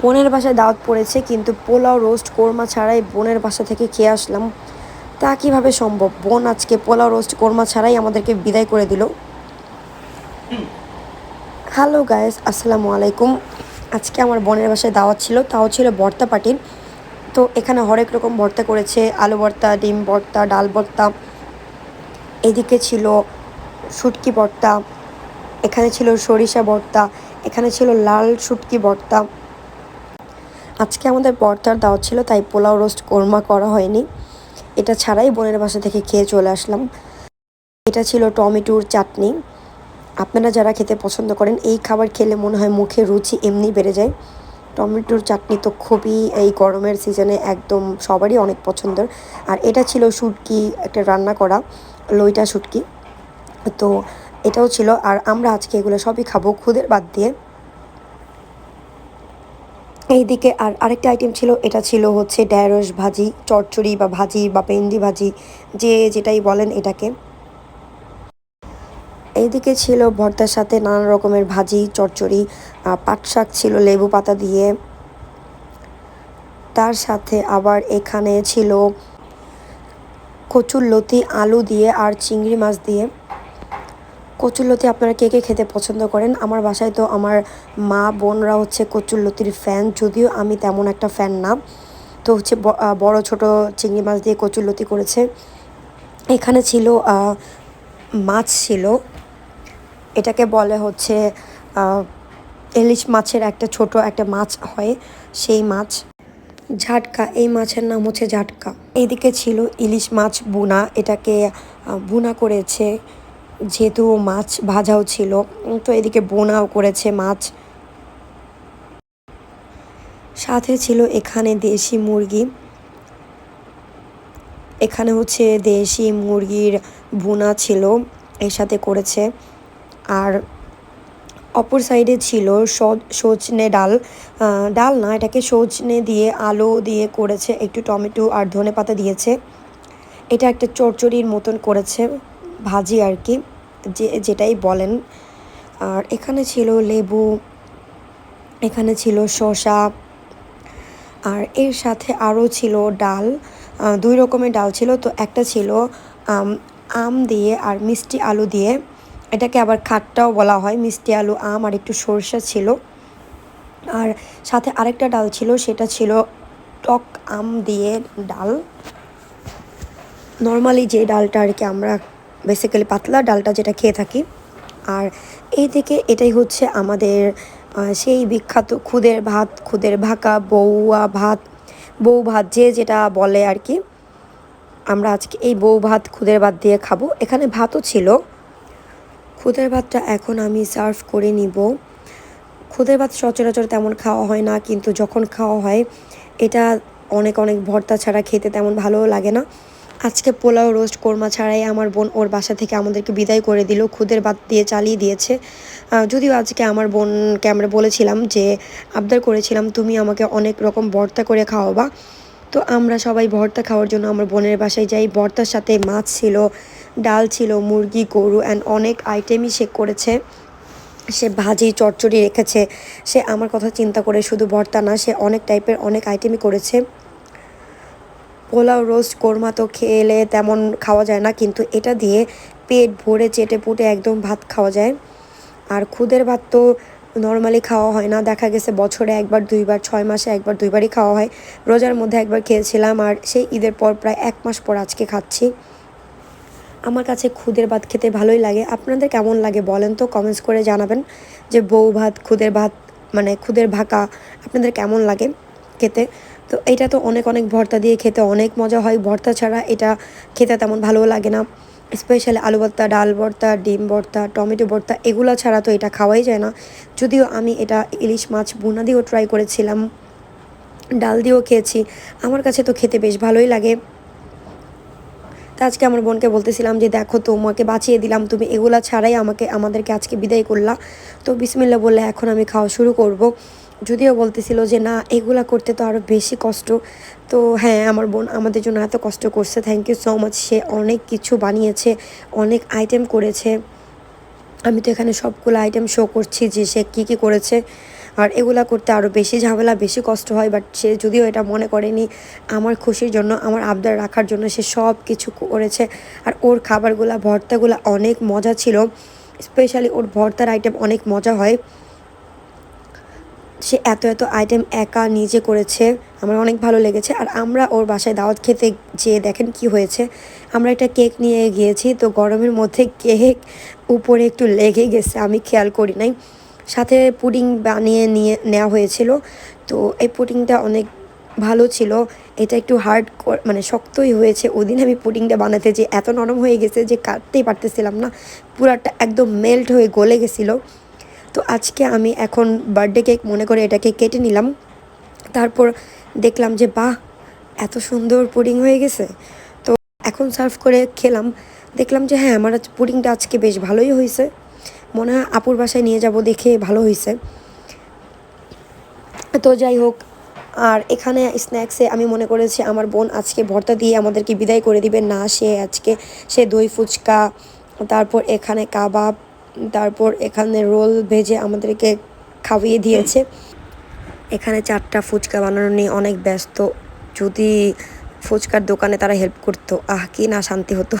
বোনের বাসায় দাওয়াত পড়েছে, কিন্তু পোলাও রোস্ট কোরমা ছাড়াই বোনের বাসা থেকে খেয়ে আসলাম। তা কীভাবে সম্ভব? বোন আজকে পোলাও রোস্ট কোরমা ছাড়াই আমাদেরকে বিদায় করে দিল। হ্যালো গায়েস আসসালামু আলাইকুম। আজকে আমার বোনের বাসায় দাওয়াত ছিল, তাও ছিল ভর্তা পার্টির তো এখানে হরেক রকম ভর্তা করেছে, আলু ভর্তা, ডিম ভর্তা, ডাল ভর্তা। এদিকে ছিল শুটকি ভর্তা, এখানে ছিল সরিষা ভর্তা, এখানে ছিল লাল শুটকি ভর্তা। আজকে আমাদের ভর্তার দাওয়াত ছিল, তাই পোলাও রোস্ট কোরমা করা হয়নি। এটা ছাড়াই বোনের বাসা থেকে খেয়ে চলে আসলাম। এটা ছিল টমেটোর চাটনি। আপনারা যারা খেতে পছন্দ করেন, এই খাবার খেলে মনে হয় মুখে রুচি এমনি বেড়ে যায়। টমেটোর চাটনি তো খুবই এই গরমের সিজনে একদম সবারই অনেক পছন্দের। আর এটা ছিল শুটকি, একটা রান্না করা, লইটা শুটকি। তো এটাও ছিল। আর আমরা আজকে এগুলো সবই খাব খুদের বাদ দিয়ে। এইদিকে আর আরেকটা আইটেম ছিল, এটা ছিল হচ্ছে ঢ্যাঁড়স ভাজি, চচ্চড়ি বা ভাজি বা পেন্ডি ভাজি, যে যেটাই বলেন এটাকে। এইদিকে ছিল ভর্তার সাথে নানা রকমের ভাজি, চচ্চড়ি পাট শাক ছিল লেবু পাতা দিয়ে। তার সাথে আবার এখানে ছিল কচুর লতি, আলু দিয়ে আর চিংড়ি মাছ দিয়ে। কচুরলতি আপনারা কে কে খেতে পছন্দ করেন? আমার বাসায় তো আমার মা, বোনরা হচ্ছে কচুরলতির ফ্যান যদিও আমি তেমন একটা ফ্যান না। তো হচ্ছে বড় ছোট চিংড়ি মাছ দিয়ে কচুরলতি করেছে। এখানে ছিল মাছ ছিল। এটাকে বলে হচ্ছে ইলিশ মাছের একটা ছোট একটা মাছ হয়, সেই মাছ। ঝাটকা, এই মাছের নাম হচ্ছে ঝাটকা। এইদিকে ছিল ইলিশ মাছ বুনা এটাকে বুনা করেছে যেহেতু মাছ ভাজাও ছিল, তো এদিকে বোনাও করেছে মাছ। সাথে ছিল এখানে দেশি মুরগি। এখানে হচ্ছে দেশি মুরগির বোনা ছিল, এর সাথে করেছে। আর অপর সাইডে ছিল সজ- সজনে ডাল। ডাল না, এটাকে সজনে দিয়ে, আলু দিয়ে করেছে, একটু টমেটো আর ধনে পাতা দিয়েছে। এটা একটা চচ্চড়ির মতন করেছে, ভাজি আর কি। যে, যেটাই বলেন। আর এখানে ছিল লেবু, এখানে ছিল শসা, আর এর সাথে আরও ছিল ডাল। দুই রকমের ডাল ছিল। তো একটা ছিল আম দিয়ে আর মিষ্টি আলু দিয়ে। এটাকে আবার খাট্টাও বলা হয়, মিষ্টি আলু, আম আর একটু সরষা ছিল। আর সাথে আরেকটা ডাল ছিল, সেটা ছিল টক আম দিয়ে ডাল। নর্মালি যে ডালটা আর কি আমরা বেসিক্যালি পাতলা ডালটা যেটা খেয়ে থাকি। আর এই থেকে এটাই হচ্ছে আমাদের সেই বিখ্যাত খুদের ভাত, খুদের ভাকা, বউয়া ভাত, বউ ভাত যে যেটা বলে আর কি। আমরা আজকে এই বউ ভাত, খুদের ভাত দিয়ে খাব। এখানে ভাতও ছিল। খুদের ভাতটা এখন আমি সার্ভ করে নিব। খুদের ভাত সচরাচর তেমন খাওয়া হয় না, কিন্তু যখন খাওয়া হয়, এটা অনেক অনেক ভর্তা ছাড়া খেতে তেমন ভালোও লাগে না। আজকে পোলাও রোস্ট কোরমা ছাড়াই আমার বোন ওর বাসা থেকে আমাদেরকে বিদায় করে দিল, খুদের বাদ দিয়ে চালিয়ে দিয়েছে। যদিও আজকে আমার বোনকে আমরা বলেছিলাম যে, আবদার করেছিলাম তুমি আমাকে অনেক রকম ভর্তা করে খাওয়াবা। তো আমরা সবাই ভর্তা খাওয়ার জন্য আমার বোনের বাসায় যাই। ভর্তার সাথে মাছ ছিল, ডাল ছিল, মুরগি, গরু অ্যান্ড অনেক আইটেমই সে করেছে। সে ভাজি চচ্চড়ি রেখেছে। সে আমার কথা চিন্তা করে শুধু ভর্তা না, সে অনেক টাইপের অনেক আইটেমই করেছে। পোলাও রোস্ট কোরমা তো খেলে তেমন খাওয়া যায় না, কিন্তু এটা দিয়ে পেট ভরে চেটে পুটে একদম ভাত খাওয়া যায়। আর খুদের ভাত তো নর্মালি খাওয়া হয় না, দেখা গেছে বছরে একবার, দুইবার, ছয় মাসে একবার, দুইবারই খাওয়া হয়। রোজার মধ্যে একবার খেয়েছিলাম আর সেই ঈদের পর প্রায় এক মাস পর আজকে খাচ্ছি। আমার কাছে খুদের ভাত খেতে ভালোই লাগে। আপনাদের কেমন লাগে বলেন তো কমেন্টস করে জানাবেন যে বউ ভাত, খুদের ভাত মানে খুদের ভাকা, আপনাদের কেমন লাগে খেতে? তো এটা তো অনেক অনেক ভর্তা দিয়ে খেতে অনেক মজা হয়। ভর্তা ছাড়া এটা খেতে তেমন ভালো লাগে না। স্পেশালি আলু ভর্তা, ডাল ভর্তা, ডিম ভর্তা, টমেটো ভর্তা এগুলো ছাড়া তো এটা খাওয়াই যায় না। যদিও আমি এটা ইলিশ মাছ বুনা দিয়েও ট্রাই করেছিলাম, ডাল দিয়েও খেয়েছি। আমার কাছে তো খেতে বেশ ভালোই লাগে। তা আজকে আমার বোনকে বলতেছিলাম যে, দেখো তোমাকে বাঁচিয়ে দিলাম। তুমি এগুলা ছাড়াই আমাকে, আমাদেরকে আজকে বিদায় করলা। তো বিসমিল্লা বললে, এখন আমি খাওয়া শুরু করব। যদিও বলতেছিল যে, না, এগুলা করতে তো আরও বেশি কষ্ট। তো হ্যাঁ আমার বোন আমাদের জন্য এত কষ্ট করছে। থ্যাংক ইউ সো মাচ সে অনেক কিছু বানিয়েছে, অনেক আইটেম করেছে। আমি তো এখানে সবগুলো আইটেম শো করছি যে, সে কী কী করেছে। আর এগুলা করতে আরও বেশি ঝামেলা, বেশি কষ্ট হয়। বাট সে যদিও এটা মনে করেনি, আমার খুশির জন্য, আমার আবদার রাখার জন্য সে সব কিছু করেছে। আর ওর খাবারগুলা, ভর্তাগুলো অনেক মজা ছিল। স্পেশালি ওর ভর্তার আইটেম অনেক মজা হয়। সে এত এত আইটেম একা নিজে করেছে, আমার অনেক ভালো লেগেছে। আর আমরা ওর বাসায় দাওয়াত খেতে যেয়ে দেখেন কি হয়েছে। আমরা একটা কেক নিয়ে গিয়েছি, তো গরমের মধ্যে কেক উপরে একটু লেগে গেছে, আমি খেয়াল করি নাই। সাথে পুডিং বানিয়ে নিয়ে নেওয়া হয়েছিল, তো এই পুডিংটা অনেক ভালো ছিল। এটা একটু হার্ড মানে শক্তই হয়েছে। ওদিন আমি পুডিংটা বানাতে যে এত নরম হয়ে গেছে যে কাটতেই পারতেছিলাম না। পুরাটা একদম মেল্ট হয়ে গলে গেছিল। তো আজকে আমি এখন বার্থডে কেক মনে করে এটাকে কেটে নিলাম। তারপর দেখলাম যে, বাহ, এত সুন্দর পুডিং হয়ে গেছে। তো এখন সার্ভ করে খেলাম। দেখলাম যে হ্যাঁ আমার পুডিংটা আজকে বেশ ভালোই হয়েছে। মনে হয় আপুর বাসায় নিয়ে যাব দেখে ভালো হয়েছে। তো যাই হোক, আর এখানে স্ন্যাক্সে আমি মনে করেছি আমার বোন আজকে ভর্তা দিয়ে আমাদেরকে বিদায় করে দিবে। না, সে আজকে, সে দই ফুচকা, তারপর এখানে কাবাব তারপর এখানে রোল ভেজে আমাদেরকে খাওয়িয়ে দিয়েছে। এখানে চারটা ফুচকা বানানো নিয়ে অনেক ব্যস্ত। যদি ফুচকার দোকানে তারা হেল্প করতো, আহ, কি না শান্তি হতো।